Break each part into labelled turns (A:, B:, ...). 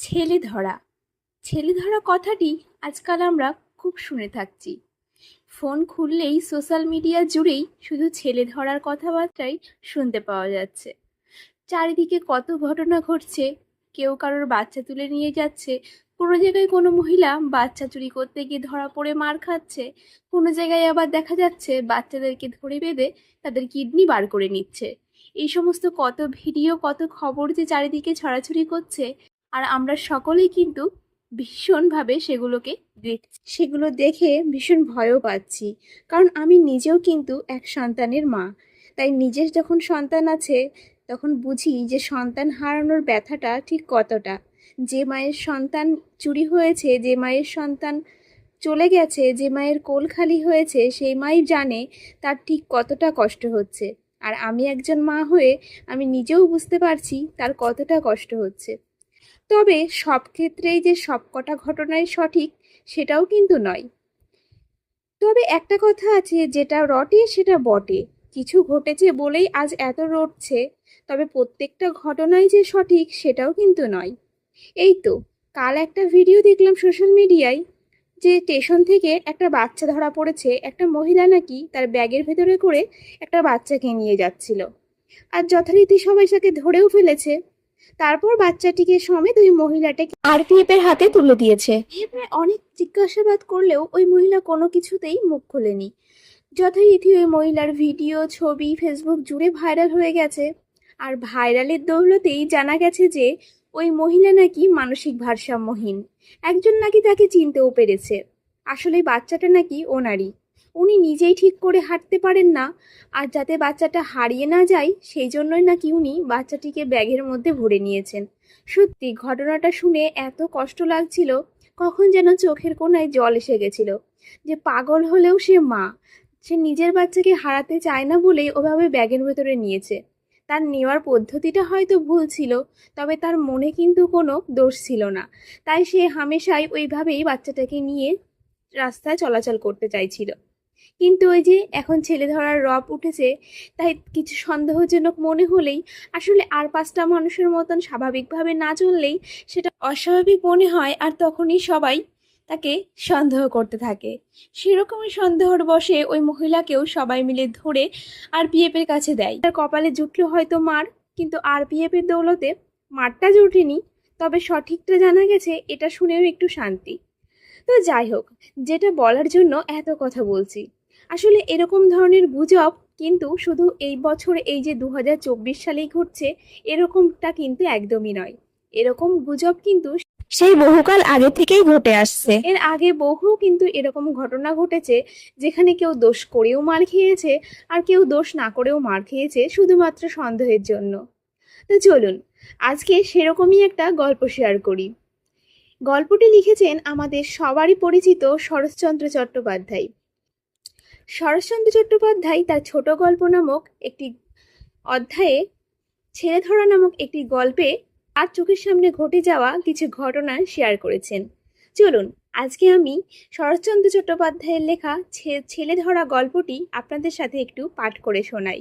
A: ছেলে ধরা ছেলে ধরা কথাটি আজকাল আমরা খুব শুনে থাকছি। ফোন খুললেই সোশ্যাল মিডিয়া জুড়েই শুধু ছেলে ধরার কথাবার্তাই শুনতে পাওয়া যাচ্ছে। চারিদিকে কত ঘটনা ঘটছে, কেউ কারোর বাচ্চা তুলে নিয়ে যাচ্ছে, কোনো জায়গায় কোনো মহিলা বাচ্চা চুরি করতে গিয়ে ধরা পড়ে মার খাচ্ছে, কোনো জায়গায় আবার দেখা যাচ্ছে বাচ্চাদেরকে ধরে বেঁধে তাদের কিডনি বার করে নিচ্ছে। এই সমস্ত কত ভিডিও, কত খবর যে চারিদিকে ছড়াছড়ি করছে আর আমরা সকলেই কিন্তু ভীষণভাবে সেগুলোকে দেখছি। সেগুলো দেখে ভীষণ ভয়ও পাচ্ছি। কারণ আমি নিজেও কিন্তু এক সন্তানের মা। তাই নিজের যখন সন্তান আছে, তখন বুঝি যে সন্তান হারানোর ব্যথাটা ঠিক কতটা। যে মায়ের সন্তান চুরি হয়েছে, যে মায়ের সন্তান চলে গেছে, যে মায়ের কোল খালি হয়েছে, সেই মাই জানে তার ঠিক কতটা কষ্ট হচ্ছে। আর আমি একজন মা হয়ে আমি নিজেও বুঝতে পারছি তার কতটা কষ্ট হচ্ছে। তবে সব ক্ষেত্রেই যে সব কটা ঘটনাই সঠিক, সেটাও কিন্তু নয়। তবে একটা কথা আছে, যেটা রটে, সেটা বটে। কিছু ঘটেছে বলেই আজ এত রটছে, তবে প্রত্যেকটা ঘটনাই যে সঠিক, সেটাও কিন্তু নয়। এই তো, কাল একটা ভিডিও দেখলাম সোশ্যাল মিডিয়ায়, যে স্টেশন থেকে একটা বাচ্চা ধরা পড়েছে, একটা মহিলা নাকি তার ব্যাগের ভেতরে করে একটা বাচ্চাকে নিয়ে যাচ্ছিল। আর যথারীতি সবাই তাকে ধরেও ফেলেছে। তারপর বাচ্চাটিকে সমেত ওই মহিলাটাকে আরপিএফ এর হাতে তুলে দিয়েছে। অনেক জিজ্ঞাসাবাদ করলেও ওই মহিলা কোনো কিছুতেই মুখ খোলেনি। যথারীতি ওই মহিলার ভিডিও, ছবি, ফেসবুক জুড়ে ভাইরাল হয়ে গেছে। আর ভাইরালের দৌলতেই জানা গেছে যে, ওই মহিলা নাকি মানসিক ভারসাম্যহীন। একজন নাকি তাকে চিনতেও পেরেছে। আসলে বাচ্চাটা নাকি ওনারই। উনি নিজেই ঠিক করে হাঁটতে পারেন না। আর যাতে বাচ্চাটা হারিয়ে না যায়, সেই জন্যই নাকি উনি বাচ্চাটিকে ব্যাগের মধ্যে ভরে নিয়েছেন। সত্যি, ঘটনাটা শুনে এত কষ্ট লাগছিল, কখন যেন চোখের কোনায় জল এসে গেছিল। যে পাগল হলেও সে মা, সে নিজের বাচ্চাকে হারাতে চায় না বলেই ওভাবে ব্যাগের ভেতরে নিয়েছে। তার নেওয়ার পদ্ধতিটা হয়তো ভুল ছিল, তবে তার মনে কিন্তু কোনো দোষ ছিল না। তাই সে হামেশাই ওইভাবেই বাচ্চাটাকে নিয়ে রাস্তায় চলাচল করতে চাইছিল। কিন্তু ওই যে এখন ছেলে ধরার রব উঠেছে, তাই কিছু সন্দেহজনক মনে হলেই আসলে আর পাঁচটা মানুষের মতন স্বাভাবিকভাবে না চললেই সেটা অস্বাভাবিক মনে হয় আর তখনই সবাই তাকে সন্দেহ করতে থাকে। সেরকমই সন্দেহর বসে ওই মহিলাকেও সবাই মিলে ধরে আর এর কাছে দেয়। তার কপালে জুটলো হয়তো মার, কিন্তু আর এর দৌলতে মারটা জুটেনি। তবে সঠিকটা জানা গেছে, এটা শুনেও একটু শান্তি। তো যাই হোক যেটা বলার জন্য এত কথা বলছি। আসলে এরকম ধরনের গুজব কিন্তু শুধু এই বছর এই যে দু হাজার চব্বিশ সালেই ঘটছে এরকমটা কিন্তু একদমই নয়। এরকম গুজব কিন্তু
B: সেই বহুকাল আগে থেকেই ঘটে আসছে।
A: এর আগে বহু কিন্তু এরকম ঘটনা ঘটেছে যেখানে কেউ দোষ করেও মার খেয়েছে আর কেউ দোষ না করেও মার খেয়েছে শুধুমাত্র সন্দেহের জন্য। তো চলুন আজকে সেরকমই একটা গল্প শেয়ার করি। গল্পটি লিখেছেন আমাদের সবারই পরিচিত শরৎচন্দ্র চট্টোপাধ্যায়। শরৎচন্দ্র চট্টোপাধ্যায় তার ছোট গল্প নামক একটি অধ্যায়ে ছেলে ধরা নামক একটি গল্পে আর চোখের সামনে ঘটে যাওয়া কিছু ঘটনা শেয়ার করেছেন। চলুন, আজকে আমি শরৎচন্দ্র চট্টোপাধ্যায়ের লেখা ছেলে ধরা গল্পটি আপনাদের সাথে একটু পাঠ করে শোনাই।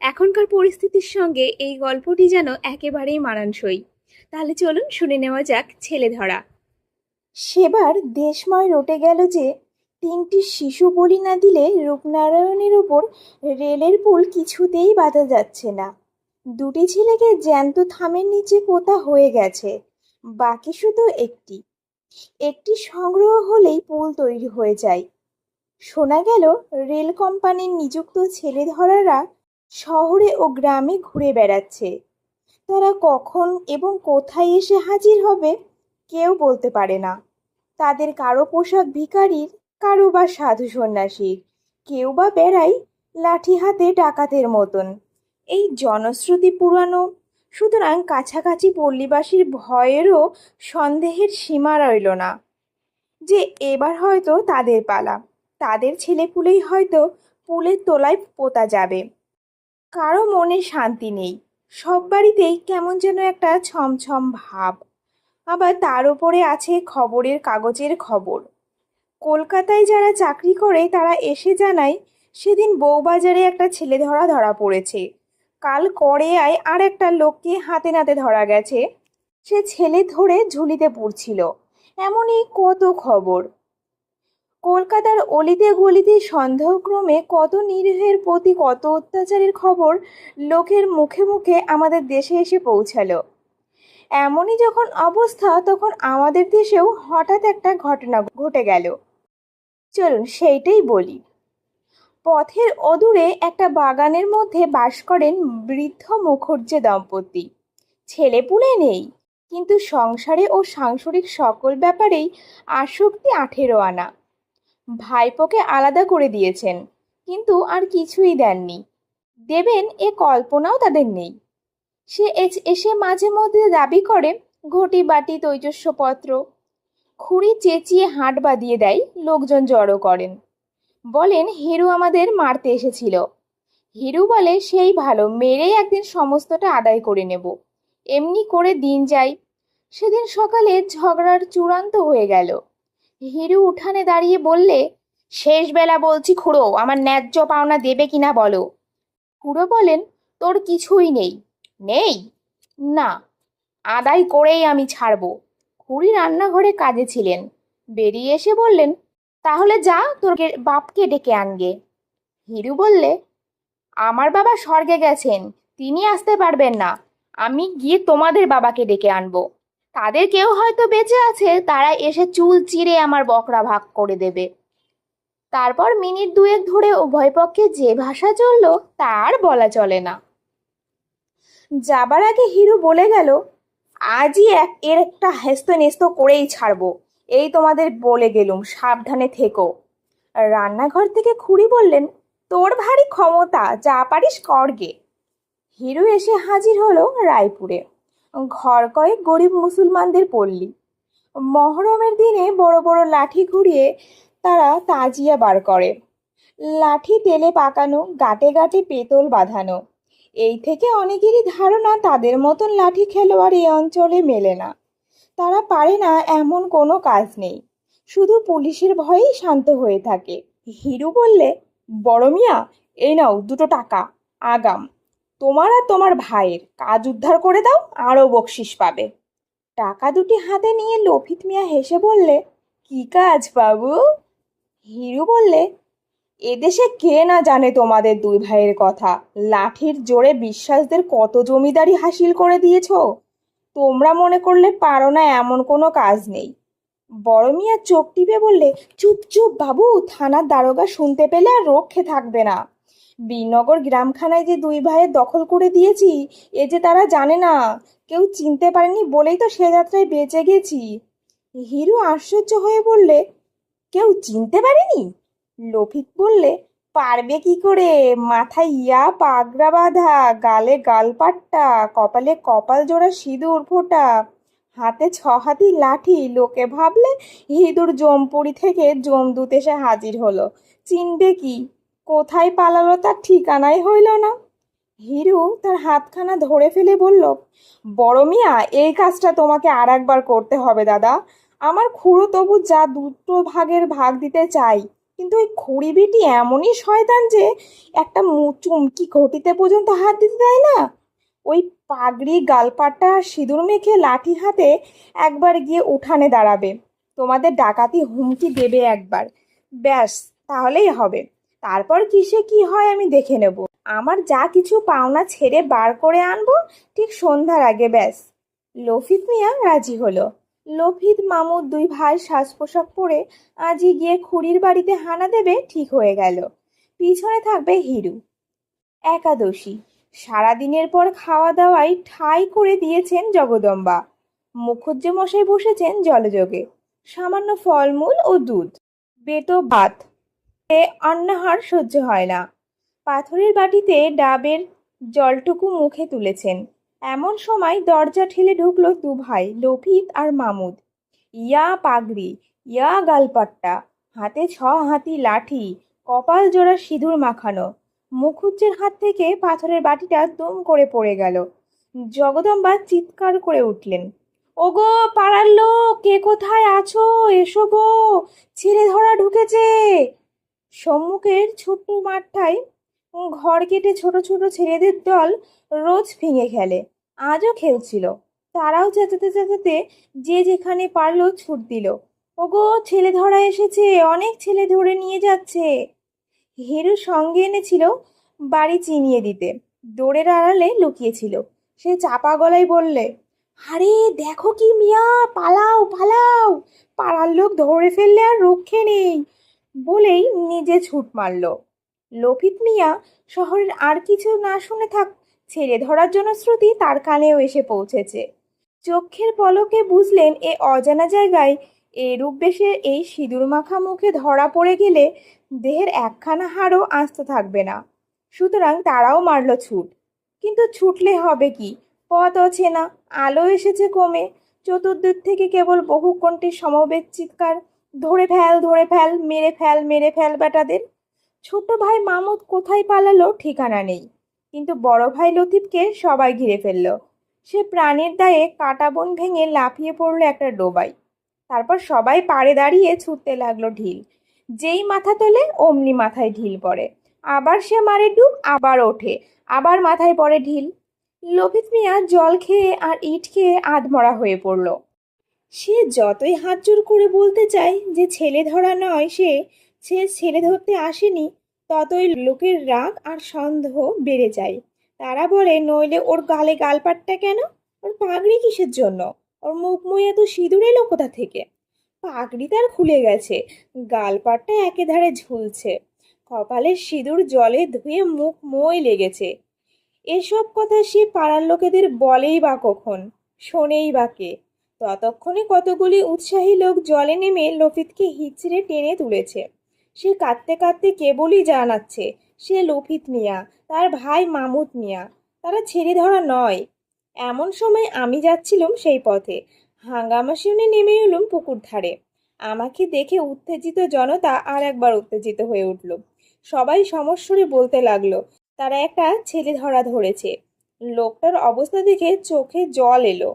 A: এখনকার পরিস্থিতির সঙ্গে এই গল্পটি যেন একেবারেই মানানসই। তাহলে চলুন শুনে নেওয়া যাক ছেলে ধরা।
B: সেবার দেশময় রটে গেল যে, তিনটি শিশু বলি না দিলে রূপনারায়ণের ওপর রেলের পুল কিছুতেই বাধা যাচ্ছে না। দুটি ছেলেকে জ্যান্ত থামের নিচে পোতা হয়ে গেছে? বাকি শুধু একটি। একটি সংগ্রহ হলেই পুল তৈরি হয়ে যায়। শোনা গেল, রেল কোম্পানির নিযুক্ত ছেলে ধরারা শহরে ও গ্রামে ঘুরে বেড়াচ্ছে। তারা কখন এবং কোথায় এসে হাজির হবে, কেউ বলতে পারে না। তাদের কারও পোশাক ভিখারির, কারও বা সাধু সন্ন্যাসীর। কেউ বা বেড়ায় লাঠি হাতে ডাকাতের মতন। এই জনশ্রুতি পুরানো, সুতরাং কাছাকাছি পল্লীবাসীর ভয়েরও সন্দেহের সীমা রইল না। যে এবার হয়তো তাদের পালা, তাদের ছেলেপুলেই হয়তো পুলের তোলায় পোতা যাবে। কারও মনে শান্তি নেই। সব বাড়িতেই কেমন যেন একটা ছমছম ভাব। আবার তার উপরে আছে খবরের কাগজের খবর। কলকাতায় যারা চাকরি করে, তারা এসে জানায়, সেদিন বউবাজারে একটা ছেলে ধরা ধরা পড়েছে। কাল করেয়ায় আর একটা লোককে হাতে নাতে ধরা গেছে।
A: সে ছেলে ধরে ঝুলিতে পড়ছিল। এমনই কত খবর। কলকাতার অলিতে গলিতে সন্দেহক্রমে কত নিরীহের প্রতি কত অত্যাচারের খবর লোকের মুখে মুখে আমাদের দেশে এসে পৌঁছালো। এমনই যখন অবস্থা, তখন আমাদের দেশেও হঠাৎ একটা ঘটনা ঘটে গেল। চলুন সেইটাই বলি। পথের অদূরে একটা বাগানের মধ্যে বাস করেন বৃদ্ধ মুখর্জে দম্পতি। ছেলেপুলে নেই, কিন্তু সংসারে ও সাংসারিক সকল ব্যাপারেই আসক্তি আঠেরো আনা। ভাইপোকে আলাদা করে দিয়েছেন, কিন্তু আর কিছুই দেননি। দেবেন এ কল্পনাও তাদের নেই। সে এস- মাঝে মধ্যে দাবি করে, ঘটি, বাটি তৈজস্বপত্র খুঁড়ি চেঁচিয়ে হাট বাঁধিয়ে দেয়, লোকজন জড়ো করেন। বলেন, হিরু আমাদের মারতে এসেছিল। হিরু বলে, সেই ভালো, মেরেই একদিন সমস্তটা আদায় করে নেব। এমনি করে দিন যায় সেদিন সকালে ঝগড়ার চূড়ান্ত হয়ে গেল। হিরু উঠানে দাঁড়িয়ে বললে শেষ বেলা বলছি খুড়ো, আমার ন্যায্য পাওনা দেবে কিনা বলো? খুড়ো বলেন, তোর কিছুই নেই। নেই? না, আদায় করেই আমি ছাড়বো। খুড়ি রান্নাঘরে কাজে ছিলেন। বেরিয়ে এসে বললেন, তাহলে যা, তোর বাপকে ডেকে আনগে। হিরু বললে, আমার বাবা স্বর্গে গেছেন, তিনি আসতে পারবেন না। আমি গিয়ে তোমাদের বাবাকে ডেকে আনব। তাদের কেউ হয়তো বেঁচে আছে, তারা এসে চুল চিরে আমার বকরা ভাগ করে দেবে। তারপর মিনিট দুয়েক ধরে উভয় পক্ষে যে ভাষা চলল, তার বলা চলে না। যাবার আগে হিরু বলে গেল, আজই এক, এর একটা হেস্ত নেস্ত করেই ছাড়বো। এই তোমাদের বলে গেলুম, সাবধানে থেকো। রান্নাঘর থেকে খুড়ি বললেন, তোর ভারী ক্ষমতা, যা পারিস করগে হিরু এসে হাজির হলো রায়পুরে। ঘর কয়েক গরিব মুসলমানদের পল্লী মহরমের দিনে বড় বড় লাঠি ঘুরিয়ে তারা তাজিয়া বার করে। লাঠি তেলে পাকানো, গাটে গাটে পেতল বাঁধানো। এই থেকে অনেকেরই ধারণা তাদের মতন লাঠি খেলোয়াড় এই অঞ্চলে মেলে না। তারা পারে না এমন কোনো কাজ নেই। শুধু পুলিশের ভয়েই শান্ত হয়ে থাকে। হিরু বললে, বড় মিয়া, এই নাও দুটো টাকা, আগাম। তোমার আর তোমার ভাইয়ের। কাজ উদ্ধার করে দাও, আরও বকশিস পাবে। টাকা দুটি হাতে নিয়ে লফিত মিয়া হেসে বললে, কি কাজ বাবু? হিরু বললে, এদেশে কে না জানে তোমাদের দুই ভাইয়ের কথা? লাঠির জোরে বিশ্বাসদের কত জমিদারি হাসিল করে দিয়েছ? তোমরা মনে করলে পারো না এমন কোনো কাজ নেই। বড় মিয়া চোখ টিপে বললে, চুপ চুপ বাবু, থানার দারোগা শুনতে পেলে আর রক্ষে থাকবে না। বীরনগর গ্রামখানায় যে দুই ভাইয়ের দখল করে দিয়েছি, এ যে তারা জানে না। কেউ চিনতে পারেনি বলেই তো সে যাত্রায় বেঁচে গেছি। হিরু আশ্চর্য হয়ে বললে, কেউ চিনতে পারেনি? লফিক বললে, পারবে কি করে? মাথায় ইয়া পাগড়া বাঁধা, গালে গালপাট্টা, কপালে কপাল জোড়া সিঁদুর ফোঁটা, হাতে ছ হাতি লাঠি। লোকে ভাবলে হিঁদুর জমপুরি থেকে জমদূত এসে হাজির হলো। চিনবে কি? কোথায় পালালো তার ঠিকানাই হইল না। হিরু তার হাতখানা ধরে ফেলে বলল, বড় মিয়া, এই কাজটা তোমাকে আর একবার করতে হবে দাদা। আমার খুড়ো তবু যা দুটো ভাগের ভাগ দিতে চাই, কিন্তু ওই খুঁড়ি বেটি এমনই শয়তান যে একটা চুমকি ঘটিতে পর্যন্ত হাত দিতে দেয় না। ওই পাগড়ি গালপাট্টা আর সিঁদুর মেখে লাঠি হাতে একবার গিয়ে উঠানে দাঁড়াবে। তোমাদের ডাকাতি হুমকি দেবে একবার। ব্যাস, তাহলেই হবে। তারপর কিসে কি হয় আমি দেখে নেব। আমার যা কিছু পাওনা ছেড়ে বার করে আনব, ঠিক সন্ধ্যার আগে ব্যাস। লফিত মিয়া রাজি হলো। লফিত মামুর দুই ভাই সাজ পোশাক পরে আজই গিয়ে খুড়ির বাড়িতে হানা দেবে, ঠিক হয়ে গেল। পিছনে থাকবে হিরু। একাদশী। সারাদিনের পর খাওয়া দাওয়ায় ঠাই করে দিয়েছেন জগদম্বা। মুখুজ্জে মশাই বসেছেন জলযোগে। সামান্য ফলমূল ও দুধ। বেতো ভাত। অন্নাহার সহ্য হয় না। পাথরের বাটিতে ডাবের জলটুকু মুখে তুলেছেন। এমন সময় দরজা ঠেলে ঢুকলো দু ভাই, লফিত আর মামুদ। ইয়া পাগড়ি, ইয়া গালপাট্টা, হাতে ছ হাতি লাঠি, কপাল জোড়া সিঁদুর মাখানো। মুখুজ্জের হাত থেকে পাথরের বাটিটা দুম করে পড়ে গেল। জগদম্বা চিৎকার করে উঠলেন, ওগো, পাড়ার লোক কে কোথায় আছো? এসো গো, ছেড়ে ধরা ঢুকেছে! সম্মুখের ছোট্ট মাঠটায় ঘর কেটে ছোট ছোট ছেলেদের দল রোজ ভেঙে খেলে। আজও খেলছিল। তারাও চেঁচাতে চেঁচাতে যে যেখানে পারল ছুট দিল। ওগো, ছেলে ধরা এসেছে, অনেক ছেলে ধরে নিয়ে যাচ্ছে। হেরু সঙ্গে এনেছিল বাড়ি চিনিয়ে দিতে। দৌড়ের আড়ালে লুকিয়েছিল। সে চাপা গলায় বললে, আরে, দেখো কি মিয়া, পালাও পালাও। পাড়ার লোক ধরে ফেললে আর রক্ষে নেই। বলেই নিজে ছুট মারল। লোপিত মিয়া শহরের আর কিছু না শুনে থাক, ছেড়ে ধরার জন্য শ্রুতি তার কানেও এসে পৌঁছেছে। চোখের পলকে বুঝলেন এ অজানা জায়গায় এরূপ বেশে এই সিঁদুর মাখা মুখে ধরা পড়ে গেলে দেহের একখানা হাড়ও আস্ত থাকবে না। সুতরাং তারাও মারল ছুট। কিন্তু ছুটলে হবে কি? পথ অচেনা, আলো এসেছে কমে চতুর্দিক থেকে কেবল বহু কণ্ঠের সমবেত চিৎকার ধরে ফেল ধরে ফেল, মেরে ফেল মেরে ফেল বেটাদের। ছোট ভাই মামুদ কোথায় পালালো ঠিকানা নেই। কিন্তু বড় ভাই লতিফকে সবাই ঘিরে ফেলল। সে প্রাণের দায়ে কাটা বন ভেঙে লাফিয়ে পড়ল একটা ডোবায়। তারপর সবাই পাড়ে দাঁড়িয়ে ছুটতে লাগল ঢিল। যেই মাথা তোলে অমনি মাথায় ঢিল পড়ে। আবার সে মারে ডুব, আবার ওঠে, আবার মাথায় পড়ে ঢিল। লোভিত মিয়া জল খেয়ে আর ইট খেয়ে আধমরা হয়ে পড়ল। সে যতই হাত জোর করে বলতে চায় যে ছেলে ধরা নয় সে সে ছেলে ধরতে আসেনি, ততই লোকের রাগ আর সন্দেহ বেড়ে যায়। তারা বলে, নইলে ওর গালে গালপাটটা কেন? ওর পাগড়ি কিসের জন্য? ওর মুখ মই এত সিঁদুর এলো কোথা থেকে? পাগড়ি তার খুলে গেছে, গালপাটটা একেধারে ঝুলছে কপালের সিঁদুর জলে ধুয়ে মুখ মই লেগেছে। এসব কথা সে পাড়ার লোকেদের বলেই বা কখন, শোনেই বা কে। ততক্ষণে কতগুলি উৎসাহী লোক জলে নেমে লফিতকে হিচড়ে টেনে তুলেছে। সে কাঁদতে কাঁদতে কেবলই জানাচ্ছে, সে লফিত মিয়া, তার ভাই মামুদ মিয়া, তারা ছেড়ে ধরা নয়। এমন সময় আমি যাচ্ছিলাম সেই পথে। হাঙ্গামা শুনে নেমে এলুম পুকুর ধারে। আমাকে দেখে উত্তেজিত জনতা আর একবার উত্তেজিত হয়ে উঠল। সবাই সমস্বরে বলতে লাগল, তারা একটা ছেলে ধরা ধরেছে। লোকটার অবস্থা দেখে চোখে জল এলো।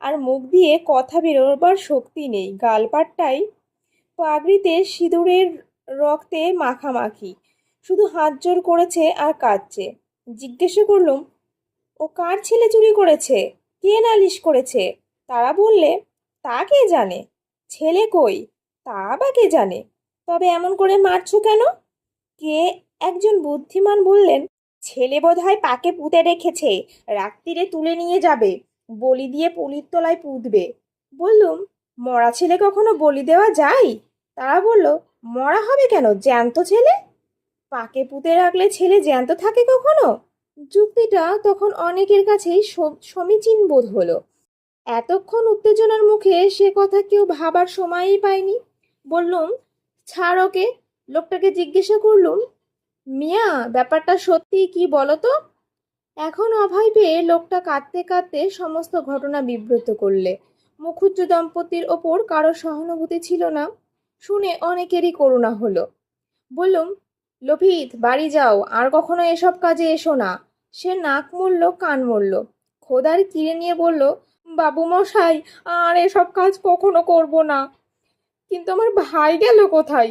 A: আর মুখ দিয়ে কথা বেরোবার শক্তি নেই। গালপাটটাই পাগড়িতে সিঁদুরের রক্তে মাখামাখি। শুধু হাত জোর করেছে আর কাঁদছে। জিজ্ঞাসা করলুম, ও কার ছেলে চুরি করেছে? কে নালিশ করেছে? তারা বললে, তা কে জানে? ছেলে কই? তা বা কে জানে? তবে এমন করে মারছো কেন? কে একজন বুদ্ধিমান বললেন, ছেলে বোধহয় পাকে পুঁতে রেখেছে রাত্রিরে তুলে নিয়ে যাবে। বলি দিয়ে পুলির তলায় পুঁতবে। বললুম, মরা ছেলে কখনো বলি দেওয়া যায়? তারা বলল, মরা হবে কেন, জ্যান্ত ছেলে? পাকে পুঁতে রাখলে ছেলে জ্যান্ত থাকে কখনো? যুক্তিটা তখন অনেকের কাছেই সম- সমীচীন বোধ হলো। এতক্ষণ উত্তেজনার মুখে সে কথা কেউ ভাবার সময়ই পায়নি। বললুম, ছাড় ওকে। লোকটাকে জিজ্ঞাসা করলুম, মিয়া, ব্যাপারটা সত্যি কি বলো তো এখন অভয় পেয়ে লোকটা কাঁদতে কাঁদতে সমস্ত ঘটনা বিব্রত করলে। মুখুজ্জ দম্পতির ওপর কারও সহানুভূতি ছিল না। শুনে অনেকেরই করুণা হলো। বললুম, লোভিত, বাড়ি যাও, আর কখনো এসব কাজে এসো না। সে নাক মরল কান মরল খোদার কিরে নিয়ে বলল, বাবু মশাই, আর এসব কাজ কখনো করব না। কিন্তু আমার ভাই গেল কোথায়?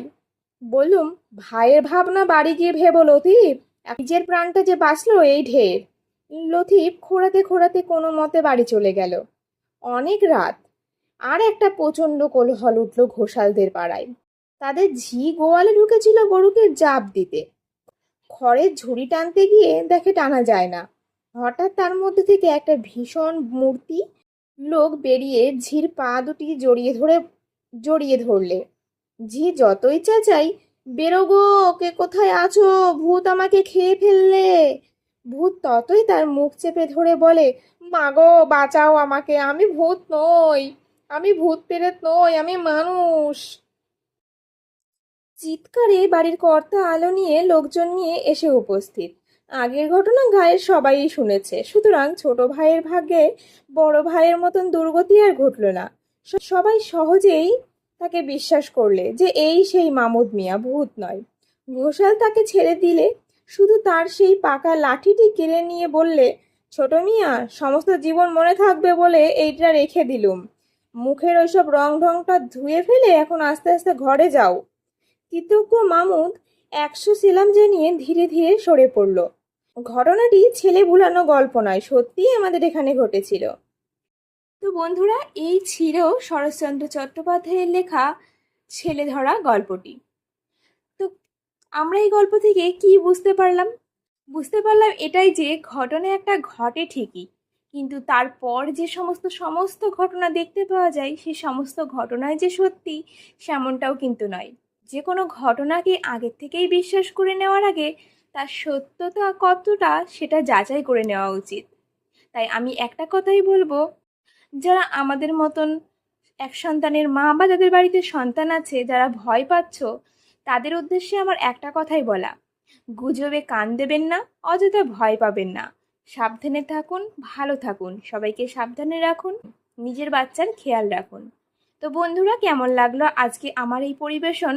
A: বললুম, ভাইয়ের ভাবনা বাড়ি গিয়ে ভেবো লতিফ নিজের প্রাণটা যে বাঁচলো, এই ঢের। লতিফ খোঁড়াতে খোঁড়াতে কোনো মতে বাড়ি চলে গেল। অনেক রাত। আর একটা প্রচণ্ড কোলহল উঠল ঘোষালদের পাড়ায়। তাদের ঝি গোয়ালে ঢুকেছিল গরুকে জাপ দিতে। খড়ের ঝুড়ি টানতে গিয়ে দেখে টানা যায় না। হঠাৎ তার মধ্যে থেকে একটা ভীষণ মূর্তি লোক বেরিয়ে ঝির পা দুটি জড়িয়ে ধরে, জড়িয়ে ধরলে। ঝি যতই চেঁচাই বেরো গো কে কোথায় আছো? ভূত আমাকে খেয়ে ফেললে। ভূত ততই তার মুখ চেপে ধরে বলে, মাগো, বাঁচাও আমাকে, আমি ভূত নই। আমি ভূত পেরেত নই, আমি মানুষ। চিৎকারে বাড়ির কর্তা আলো নিয়ে লোকজন নিয়ে এসে উপস্থিত। আগের ঘটনা গায়ের সবাই শুনেছে। সুতরাং ছোট ভাইয়ের ভাগ্যে বড় ভাইয়ের মতন দুর্গতি আর ঘটল না। সবাই সহজেই তাকে বিশ্বাস করলে যে এই সেই মামুদ মিয়া ভূত নয়। ঘোষাল তাকে ছেড়ে দিলে শুধু তার সেই পাকা লাঠিটি কেড়ে নিয়ে বললে, ছোট মিয়া, সমস্ত জীবন মনে থাকবে বলে এইটা রেখে দিলুম। মুখের ওইসব রং ঢংটা ধুয়ে ফেলে এখন আস্তে আস্তে ঘরে যাও। কৃতজ্ঞ মামুদ একশো সিলাম জানিয়ে ধীরে ধীরে সরে পড়ল। ঘটনাটি ছেলে ভুলানো গল্প নয়, সত্যিই আমাদের এখানে ঘটেছিল। তো বন্ধুরা, এই ছিল শরৎচন্দ্র চট্টোপাধ্যায়ের লেখা ছেলে ধরা গল্পটি। আমরা এই গল্প থেকে কি বুঝতে পারলাম? বুঝতে পারলাম এটাই যে ঘটনা একটা ঘটে ঠিকই, কিন্তু তারপর যে সমস্ত সমস্ত ঘটনা দেখতে পাওয়া যায় সেই সমস্ত ঘটনায় যে সত্যি সেমনটাও কিন্তু নয়। যে কোনো ঘটনাকে আগের থেকেই বিশ্বাস করে নেওয়ার আগে তার সত্যতা কতটা সেটা যাচাই করে নেওয়া উচিত। তাই আমি একটা কথাই বলব, যারা আমাদের মতন এক সন্তানের মা বা যাদের বাড়িতে সন্তান আছে, যারা ভয় পাচ্ছ তাদের উদ্দেশ্যে আমার একটা কথাই বলা। গুজবে কান দেবেন না, অযথা ভয় পাবেন না। সাবধানে থাকুন, ভালো থাকুন। সবাইকে সাবধানে রাখুন, নিজের বাচ্চার খেয়াল রাখুন। তো বন্ধুরা, কেমন লাগল আজকে আমার এই পরিবেশন?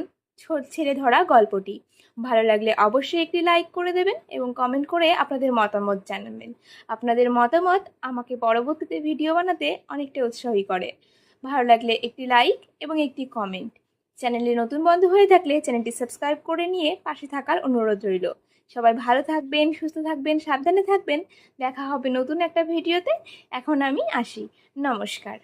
A: ছেলে ধরা গল্পটি। ভালো লাগলে অবশ্যই একটি লাইক করে দেবেন এবং কমেন্ট করে আপনাদের মতামত জানাবেন। আপনাদের মতামত আমাকে পরবর্তীতে ভিডিও বানাতে অনেকটা উৎসাহী করে। ভালো লাগলে একটি লাইক এবং একটি কমেন্ট। চ্যানেলে নতুন বন্ধু হয়ে থাকলে চ্যানেলটি সাবস্ক্রাইব করে নিয়ে পাশে থাকার অনুরোধ রইল। সবাই ভালো থাকবেন, সুস্থ থাকবেন, সাবধানে থাকবেন। দেখা হবে নতুন একটা ভিডিওতে। এখন আমি আসি। নমস্কার।